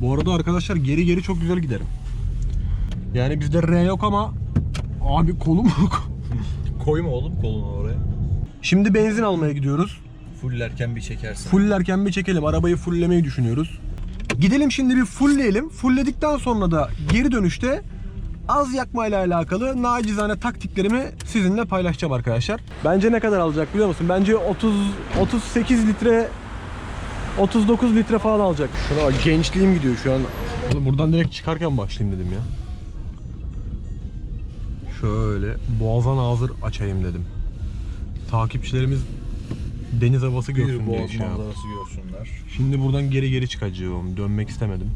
Bu arada arkadaşlar geri geri çok güzel giderim. Yani bizde R yok ama abi kolum yok. Koyma oğlum kolunu oraya. Şimdi benzin almaya gidiyoruz. Fullerken bir çekersin. Fulllerken bir çekelim. Arabayı fulllemeyi düşünüyoruz. Gidelim şimdi bir fullleyelim. Fullledikten sonra da geri dönüşte az yakmayla alakalı nacizane taktiklerimi sizinle paylaşacağım arkadaşlar. Bence ne kadar alacak biliyor musun? Bence 30 38 litre 39 litre falan alacak. Şuna bak gençliğim gidiyor şu an. Buradan direkt çıkarken başlayayım dedim ya. Şöyle boğazan ağzır açayım dedim. Takipçilerimiz deniz havası görsün diye şey yaptım. görsünler. Şimdi buradan geri geri çıkacağım. Dönmek istemedim.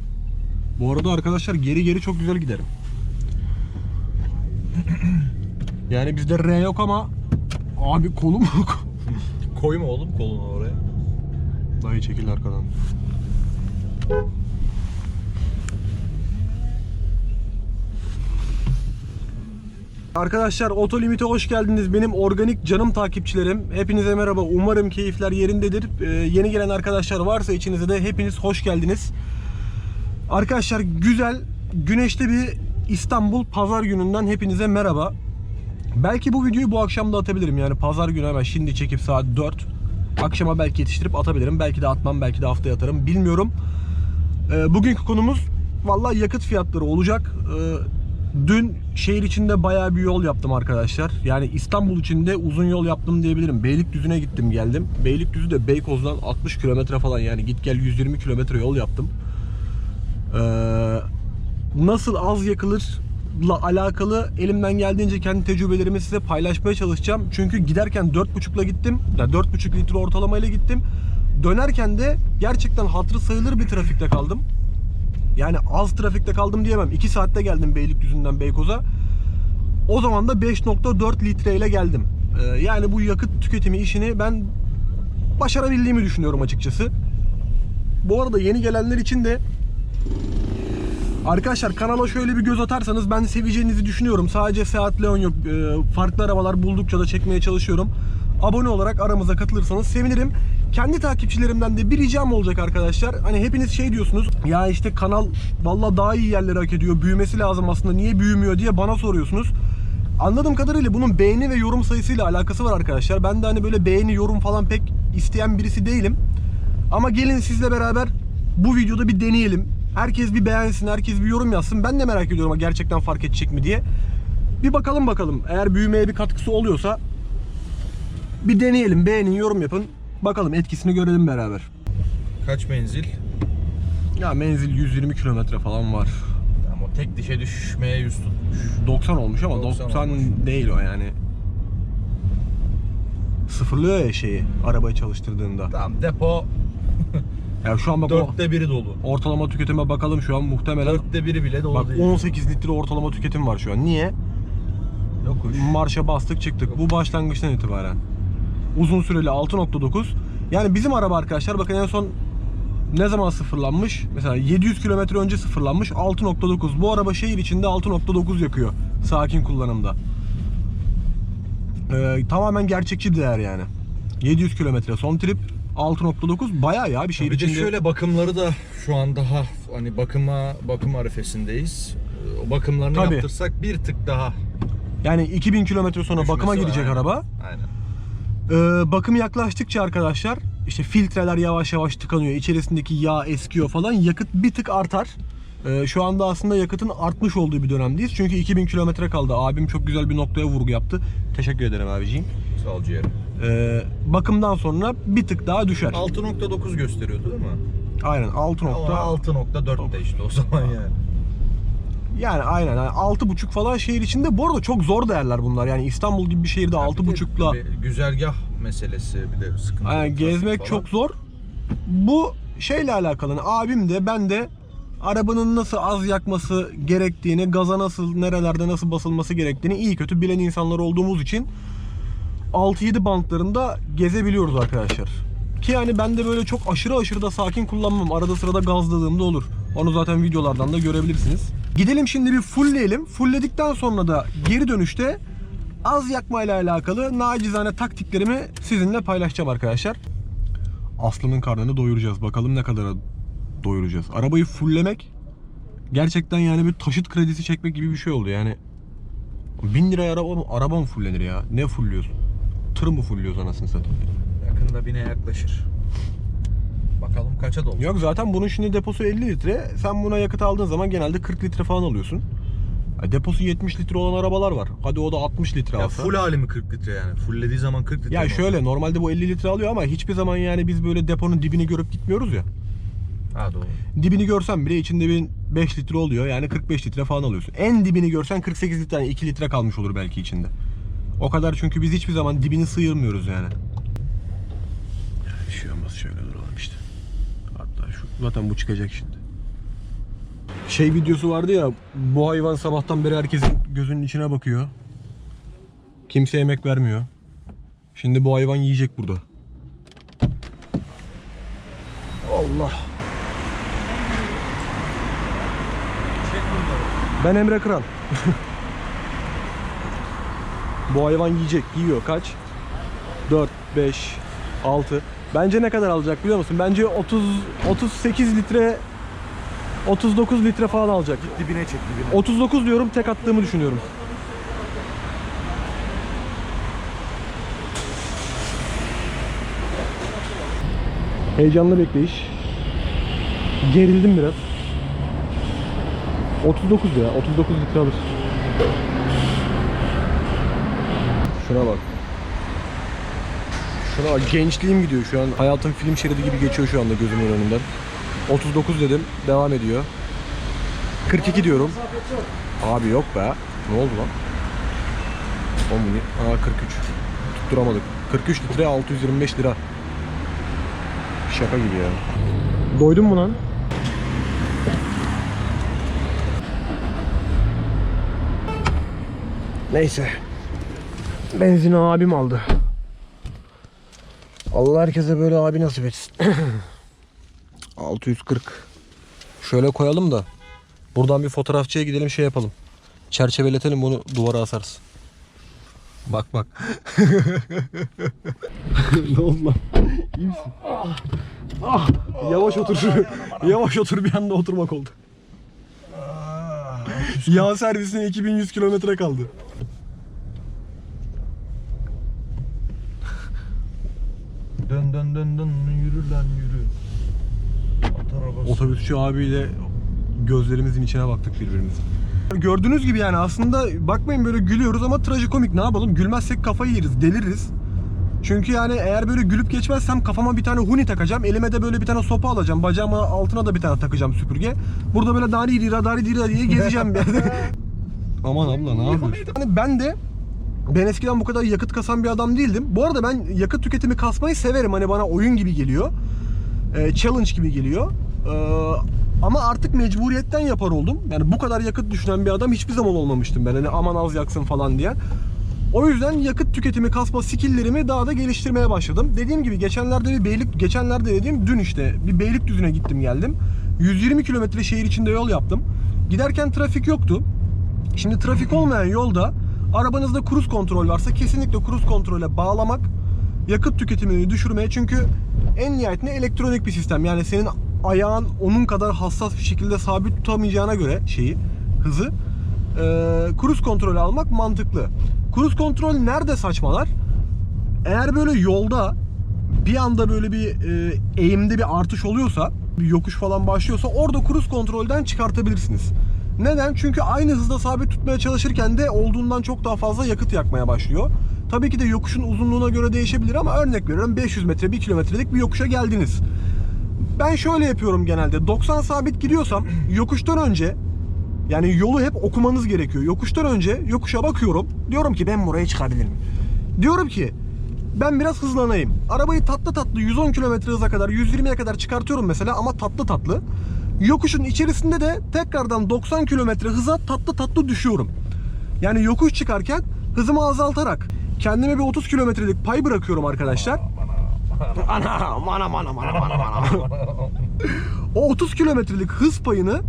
Bu arada arkadaşlar geri geri çok güzel giderim. Yani bizde R yok ama abi kolum yok. Koyma oğlum kolunu oraya. Dayı çekil arkadan. Arkadaşlar Oto Limit'e hoş geldiniz. Benim organik canım takipçilerim. Hepinize merhaba. Umarım keyifler yerindedir. Ee, yeni gelen arkadaşlar varsa içinizde de hepiniz hoş geldiniz. Arkadaşlar güzel, güneşli bir İstanbul pazar gününden hepinize merhaba. Belki bu videoyu bu akşam da atabilirim. Yani pazar günü hemen şimdi çekip saat 4. Akşama belki yetiştirip atabilirim. Belki de atmam, belki de haftaya atarım. Bilmiyorum. Ee, bugünkü konumuz vallahi yakıt fiyatları olacak. Ee, dün şehir içinde bayağı bir yol yaptım arkadaşlar. Yani İstanbul içinde uzun yol yaptım diyebilirim. Beylikdüzü'ne gittim geldim. Beylikdüzü de Beykoz'dan 60 kilometre falan yani git gel 120 kilometre yol yaptım. Ee, nasıl az yakılırla alakalı elimden geldiğince kendi tecrübelerimi size paylaşmaya çalışacağım. Çünkü giderken 4.5'la gittim. Yani 4.5 litre ortalamayla gittim. Dönerken de gerçekten hatırı sayılır bir trafikte kaldım. Yani az trafikte kaldım diyemem. 2 saatte geldim Beylikdüzü'nden Beykoz'a. O zaman da 5.4 litreyle geldim. Ee, yani bu yakıt tüketimi işini ben başarabildiğimi düşünüyorum açıkçası. Bu arada yeni gelenler için de Arkadaşlar kanala şöyle bir göz atarsanız ben seveceğinizi düşünüyorum. Sadece Seat Leon yok. Ee, farklı arabalar buldukça da çekmeye çalışıyorum. Abone olarak aramıza katılırsanız sevinirim. Kendi takipçilerimden de bir ricam olacak arkadaşlar. Hani hepiniz şey diyorsunuz. Ya işte kanal valla daha iyi yerlere hak ediyor. Büyümesi lazım aslında. Niye büyümüyor diye bana soruyorsunuz. Anladığım kadarıyla bunun beğeni ve yorum sayısıyla alakası var arkadaşlar. Ben de hani böyle beğeni, yorum falan pek isteyen birisi değilim. Ama gelin sizle beraber bu videoda bir deneyelim. Herkes bir beğensin, herkes bir yorum yazsın. Ben de merak ediyorum gerçekten fark edecek mi diye. Bir bakalım bakalım. Eğer büyümeye bir katkısı oluyorsa bir deneyelim. Beğenin, yorum yapın. Bakalım etkisini görelim beraber. Kaç menzil? Ya menzil 120 kilometre falan var. Ama tek dişe düşmeye yüz tutmuş. 90 olmuş ama 90 90, olmuş. değil o yani. Sıfırlıyor ya şeyi arabayı çalıştırdığında. Tamam depo Ya şu an bak dörtte biri dolu. ortalama tüketime bakalım şu an muhtemelen Dörtte biri bile dolu bak değil. 18 litre ortalama tüketim var şu an. Niye? Yokuş. Marşa bastık çıktık. Bu başlangıçtan itibaren. Uzun süreli 6.9. Yani bizim araba arkadaşlar bakın en son ne zaman sıfırlanmış? Mesela 700 kilometre önce sıfırlanmış 6.9. Bu araba şehir içinde 6.9 yakıyor sakin kullanımda. Ee, tamamen gerçekçi değer yani. 700 kilometre son trip 6.9 bayağı ya bir şehir Bir de içinde. şöyle bakımları da şu an daha hani bakıma bakım arifesindeyiz. O bakımlarını Tabii. yaptırsak bir tık daha Yani 2000 kilometre sonra düşmesi bakıma girecek Aynen. araba. Aynen. Ee, bakım yaklaştıkça arkadaşlar işte filtreler yavaş yavaş tıkanıyor. İçerisindeki yağ eskiyor falan. Yakıt bir tık artar. Ee, şu anda aslında yakıtın artmış olduğu bir dönemdeyiz. Çünkü 2000 kilometre kaldı. Abim çok güzel bir noktaya vurgu yaptı. Teşekkür ederim abiciğim. Ol ciğerim. Ee, bakımdan sonra bir tık daha düşer. 6.9 gösteriyordu değil mi? Aynen 6 Ama nokta. 6.4 de işte o zaman yani. Yani aynen yani 6.5 falan şehir içinde. Bu arada çok zor değerler bunlar. Yani İstanbul gibi bir şehirde Bir de 6.5'la bir güzergah meselesi bir de sıkıntı. Yani gezmek çok zor. Bu şeyle alakalı. hani abim de ben de arabanın nasıl az yakması gerektiğini, gaza nasıl, nerelerde nasıl basılması gerektiğini iyi kötü bilen insanlar olduğumuz için 6-7 bantlarında gezebiliyoruz arkadaşlar. Ki yani ben de böyle çok aşırı aşırı da sakin kullanmam. Arada sırada gazladığımda olur. Onu zaten videolardan da görebilirsiniz. Gidelim şimdi bir fullleyelim. Fullledikten sonra da geri dönüşte az yakmayla alakalı nacizane taktiklerimi sizinle paylaşacağım arkadaşlar. Aslı'nın karnını doyuracağız. Bakalım ne kadar doyuracağız. Arabayı fulllemek gerçekten yani bir taşıt kredisi çekmek gibi bir şey oldu yani. 1000 liraya araba araba mı fullenir ya? Ne fulluyorsun? Tır mı fulluyoruz anasını satayım? Yakında bine yaklaşır. Bakalım kaça dolacak. Yok zaten bunun şimdi deposu 50 litre. Sen buna yakıt aldığın zaman genelde 40 litre falan alıyorsun. Ya Deposu 70 litre olan arabalar var. Hadi o da 60 litre Ya alsa. full hali mi 40 litre yani? Fulllediği zaman 40 litre Ya mi şöyle normalde bu 50 litre alıyor ama hiçbir zaman yani biz böyle deponun dibini görüp gitmiyoruz ya. olacak? Ha doğru. Dibini görsen bile içinde bir 5 litre oluyor. Yani 45 litre falan alıyorsun. En dibini görsen 48 litre, yani 2 litre kalmış olur belki içinde. O kadar çünkü biz hiçbir zaman dibini sıyırmıyoruz yani. Bir şey olmaz şöyle duralım işte. Hatta şu zaten bu çıkacak şimdi. Şey videosu vardı ya bu hayvan sabahtan beri herkesin gözünün içine bakıyor. Kimse yemek vermiyor. Şimdi bu hayvan yiyecek burada. Allah. Ben Emre Kıran. Bu hayvan yiyecek. Yiyor. Kaç? 4, 5, 6. Bence ne kadar alacak biliyor musun? Bence 30 38 litre 39 litre falan alacak. Dibine çek dibine. 39 diyorum tek attığımı düşünüyorum. Heyecanlı bekleyiş. Gerildim biraz. 39 ya. 39 litre alır. Şuna bak. Şuna bak. Gençliğim gidiyor şu an. Hayatım film şeridi gibi geçiyor şu anda gözümün önünden. 39 dedim. Devam ediyor. 42 diyorum. Abi yok be. Ne oldu lan? 10 mu ne? Aa 43. Tutturamadık. 43 litre 625 lira. Şaka gibi ya. Doydun mu lan? Neyse. Benzini abim aldı. Allah herkese böyle abi nasip etsin. 640. Şöyle koyalım da Buradan bir fotoğrafçıya gidelim şey yapalım. Çerçeveletelim bunu duvara asarız. Bak bak. ne oldu lan? İyi misin? Ah, yavaş otur. yavaş otur bir anda oturmak oldu. Yağ servisine 2100 kilometre kaldı. Dön dön dön dön yürü lan yürü. At arabası. Otobüsçü abiyle gözlerimizin içine baktık birbirimizin. Gördüğünüz gibi yani aslında bakmayın böyle gülüyoruz ama trajikomik ne yapalım? Gülmezsek kafayı yeriz, deliririz. Çünkü yani eğer böyle gülüp geçmezsem kafama bir tane huni takacağım. Elime de böyle bir tane sopa alacağım. Bacağıma altına da bir tane takacağım süpürge. Burada böyle dari dira dari dira diye gezeceğim. Aman abla ne yapıyorsun? Hani ben de ben eskiden bu kadar yakıt kasan bir adam değildim. Bu arada ben yakıt tüketimi kasmayı severim. Hani bana oyun gibi geliyor. Ee, challenge gibi geliyor. Ee, ama artık mecburiyetten yapar oldum. Yani bu kadar yakıt düşünen bir adam hiçbir zaman olmamıştım ben. Hani aman az yaksın falan diye. O yüzden yakıt tüketimi kasma skilllerimi daha da geliştirmeye başladım. Dediğim gibi geçenlerde bir beylik geçenlerde dediğim dün işte bir Beylikdüzü'ne gittim geldim. 120 kilometre şehir içinde yol yaptım. Giderken trafik yoktu. Şimdi trafik olmayan yolda arabanızda kruz kontrol varsa kesinlikle kruz kontrole bağlamak yakıt tüketimini düşürmeye çünkü en nihayetinde elektronik bir sistem. Yani senin ayağın onun kadar hassas bir şekilde sabit tutamayacağına göre şeyi hızı e, kruz kontrolü almak mantıklı. Kruz kontrol nerede saçmalar? Eğer böyle yolda bir anda böyle bir e, eğimde bir artış oluyorsa, bir yokuş falan başlıyorsa orada kruz kontrolden çıkartabilirsiniz. Neden? Çünkü aynı hızda sabit tutmaya çalışırken de olduğundan çok daha fazla yakıt yakmaya başlıyor. Tabii ki de yokuşun uzunluğuna göre değişebilir ama örnek veriyorum 500 metre 1 kilometrelik bir yokuşa geldiniz. Ben şöyle yapıyorum genelde 90 sabit gidiyorsam yokuştan önce yani yolu hep okumanız gerekiyor. Yokuştan önce yokuşa bakıyorum. Diyorum ki ben buraya çıkabilirim. Diyorum ki ben biraz hızlanayım. Arabayı tatlı tatlı 110 km hıza kadar 120'ye kadar çıkartıyorum mesela ama tatlı tatlı. Yokuşun içerisinde de tekrardan 90 km hıza tatlı tatlı düşüyorum. Yani yokuş çıkarken hızımı azaltarak kendime bir 30 kilometrelik pay bırakıyorum arkadaşlar. Ana, mana mana mana mana mana. O 30 kilometrelik hız payını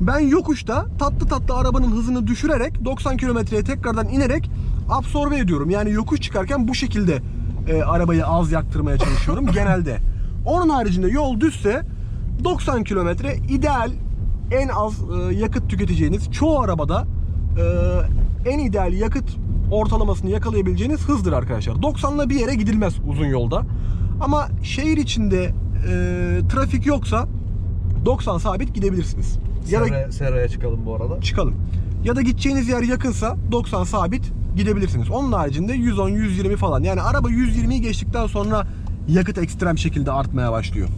ben yokuşta tatlı tatlı arabanın hızını düşürerek 90 kilometreye tekrardan inerek absorbe ediyorum. Yani yokuş çıkarken bu şekilde e, arabayı az yaktırmaya çalışıyorum genelde. Onun haricinde yol düzse 90 kilometre ideal en az e, yakıt tüketeceğiniz çoğu arabada e, en ideal yakıt ortalamasını yakalayabileceğiniz hızdır arkadaşlar. 90'la bir yere gidilmez uzun yolda. Ama şehir içinde e, trafik yoksa 90 sabit gidebilirsiniz. Ya da Sera, seraya çıkalım bu arada. çıkalım. Ya da gideceğiniz yer yakınsa 90 sabit gidebilirsiniz. Onun haricinde 110, 120 falan. Yani araba 120'yi geçtikten sonra yakıt ekstrem şekilde artmaya başlıyor.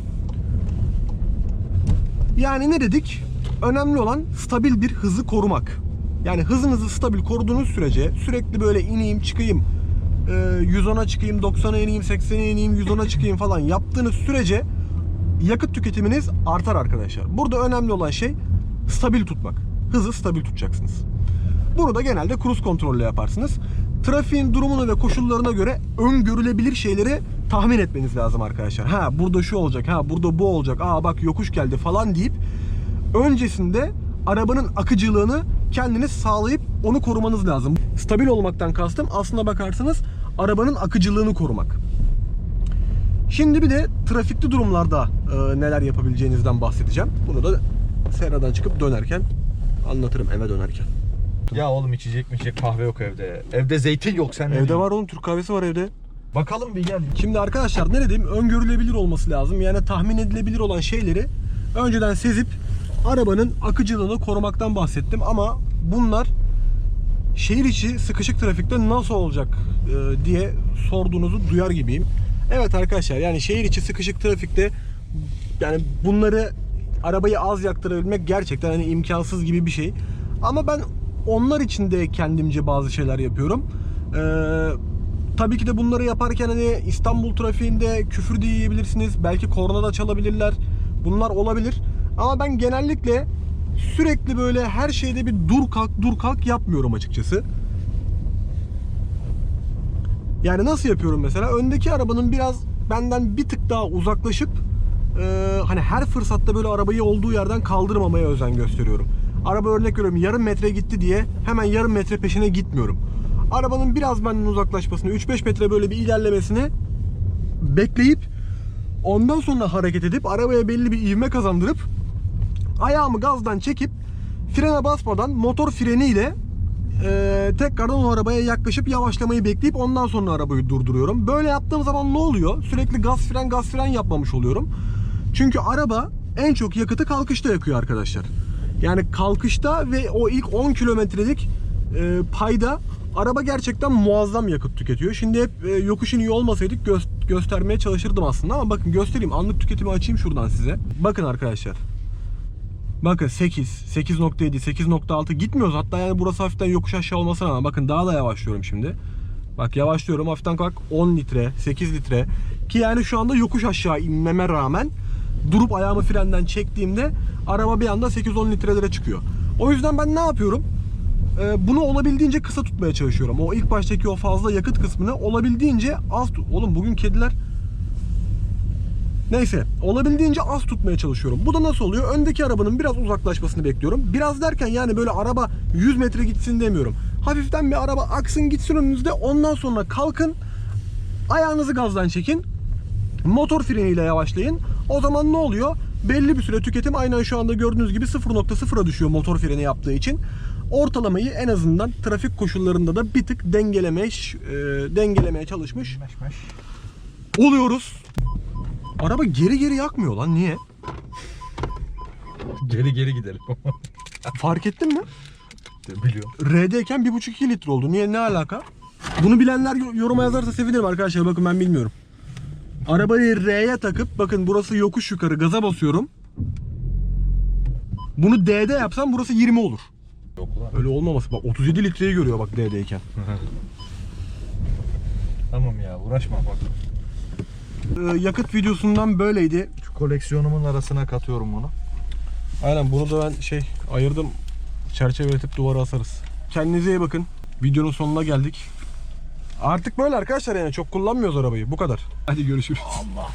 Yani ne dedik? Önemli olan stabil bir hızı korumak. Yani hızınızı stabil koruduğunuz sürece sürekli böyle ineyim çıkayım, e, 110'a çıkayım, 90'a ineyim, 80'e ineyim, 110'a çıkayım falan yaptığınız sürece yakıt tüketiminiz artar arkadaşlar. Burada önemli olan şey stabil tutmak. Hızı stabil tutacaksınız. Bunu da genelde cruise kontrolle yaparsınız. Trafiğin durumuna ve koşullarına göre öngörülebilir şeyleri tahmin etmeniz lazım arkadaşlar. Ha burada şu olacak, ha burada bu olacak, aa bak yokuş geldi falan deyip öncesinde arabanın akıcılığını kendiniz sağlayıp onu korumanız lazım. Stabil olmaktan kastım aslına bakarsanız arabanın akıcılığını korumak. Şimdi bir de trafikli durumlarda e, neler yapabileceğinizden bahsedeceğim. Bunu da seradan çıkıp dönerken anlatırım eve dönerken. Ya oğlum içecek mi içecek kahve yok evde. Evde zeytin yok sen Evde var oğlum Türk kahvesi var evde. Bakalım bir gel. Şimdi arkadaşlar ne dedim? Öngörülebilir olması lazım. Yani tahmin edilebilir olan şeyleri önceden sezip arabanın akıcılığını korumaktan bahsettim ama bunlar şehir içi sıkışık trafikte nasıl olacak e, diye sorduğunuzu duyar gibiyim. Evet arkadaşlar yani şehir içi sıkışık trafikte yani bunları arabayı az yaktırabilmek gerçekten hani imkansız gibi bir şey. Ama ben onlar için de kendimce bazı şeyler yapıyorum. Ee, tabii ki de bunları yaparken hani İstanbul trafiğinde küfür de yiyebilirsiniz. Belki korna da çalabilirler. Bunlar olabilir. Ama ben genellikle sürekli böyle her şeyde bir dur kalk dur kalk yapmıyorum açıkçası. Yani nasıl yapıyorum mesela? Öndeki arabanın biraz benden bir tık daha uzaklaşıp e, hani her fırsatta böyle arabayı olduğu yerden kaldırmamaya özen gösteriyorum. Araba örnek veriyorum yarım metre gitti diye hemen yarım metre peşine gitmiyorum. Arabanın biraz benden uzaklaşmasını, 3-5 metre böyle bir ilerlemesini bekleyip ondan sonra hareket edip arabaya belli bir ivme kazandırıp ayağımı gazdan çekip frene basmadan motor freniyle e, tekrardan o arabaya yaklaşıp yavaşlamayı bekleyip ondan sonra arabayı durduruyorum. Böyle yaptığım zaman ne oluyor? Sürekli gaz fren gaz fren yapmamış oluyorum. Çünkü araba en çok yakıtı kalkışta yakıyor arkadaşlar. Yani kalkışta ve o ilk 10 kilometrelik e, payda araba gerçekten muazzam yakıt tüketiyor. Şimdi hep e, yokuşun iyi olmasaydık gö- göstermeye çalışırdım aslında ama bakın göstereyim. Anlık tüketimi açayım şuradan size. Bakın arkadaşlar. Bakın 8, 8.7, 8.6 gitmiyoruz. Hatta yani burası hafiften yokuş aşağı olmasına rağmen bakın daha da yavaşlıyorum şimdi. Bak yavaşlıyorum hafiften bak 10 litre, 8 litre ki yani şu anda yokuş aşağı inmeme rağmen durup ayağımı frenden çektiğimde araba bir anda 8-10 litrelere çıkıyor. O yüzden ben ne yapıyorum? Ee, bunu olabildiğince kısa tutmaya çalışıyorum. O ilk baştaki o fazla yakıt kısmını olabildiğince az tut. Oğlum bugün kediler Neyse olabildiğince az tutmaya çalışıyorum. Bu da nasıl oluyor? Öndeki arabanın biraz uzaklaşmasını bekliyorum. Biraz derken yani böyle araba 100 metre gitsin demiyorum. Hafiften bir araba aksın gitsin önünüzde ondan sonra kalkın. Ayağınızı gazdan çekin. Motor freniyle yavaşlayın. O zaman ne oluyor? Belli bir süre tüketim aynen şu anda gördüğünüz gibi 0.0'a düşüyor motor freni yaptığı için. Ortalamayı en azından trafik koşullarında da bir tık dengelemeye, e, dengelemeye çalışmış Meş meş. oluyoruz. Araba geri geri yakmıyor lan niye? Geri geri gidelim. Fark ettin mi? Biliyorum. R'deyken 1.5-2 litre oldu. Niye ne alaka? Bunu bilenler yo- yoruma yazarsa sevinirim arkadaşlar. Bakın ben bilmiyorum. Arabayı R'ye takıp bakın burası yokuş yukarı gaza basıyorum. Bunu D'de yapsam burası 20 olur. Yok ulan. Öyle olmaması. Bak 37 litreyi görüyor bak D'deyken. tamam ya uğraşma bak. Ee, yakıt videosundan böyleydi. Şu koleksiyonumun arasına katıyorum bunu. Aynen bunu da ben şey ayırdım. Çerçeveletip duvara asarız. Kendinize iyi bakın. Videonun sonuna geldik. Artık böyle arkadaşlar yani çok kullanmıyoruz arabayı. Bu kadar. Hadi görüşürüz. Allah.